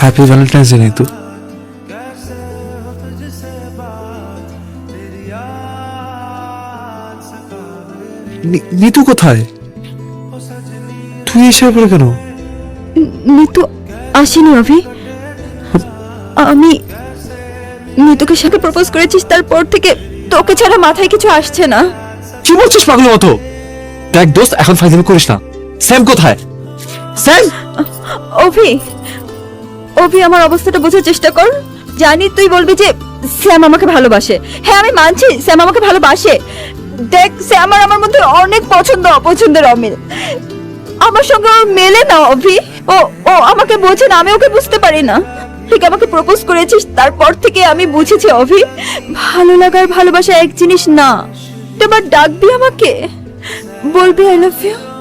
Happy Valentine's day Nitu. নি- নিতু কোথায়? তুই এসে পড়ে কেন? নিতু আসেনি অভি। আমি নিতুকে সাথে প্রপোজ করেছিস তারপর থেকে তোকে ছাড়া মাথায় কিছু আসছে না। কি বলছিস পাগল মতো? দেখ দোস্ত এখন ফাইজলামি করিস না। স্যাম কোথায়? স্যাম? অভি অভি, আমার অবস্থাটা বোঝার চেষ্টা কর। জানি তুই বলবি যে স্যাম আমাকে ভালোবাসে। হ্যাঁ আমি মানছি স্যাম আমাকে ভালোবাসে। দেখ স্যাম আর আমার মধ্যে অনেক পছন্দ, অপছন্দের অমিল। আমার সঙ্গে ওর মেলে না, অভি। ও ও আমাকে বোঝে না, আমি ওকে বুঝতে পারি না। ঠিক আমাকে প্রপোজ করেছিস, তারপর থেকে আমি বুঝেছি, অভি, ভালো লাগার ভালোবাসা এক জিনিস না। তোমার ডাকবি আমাকে? বলবি আই লাভ ইউ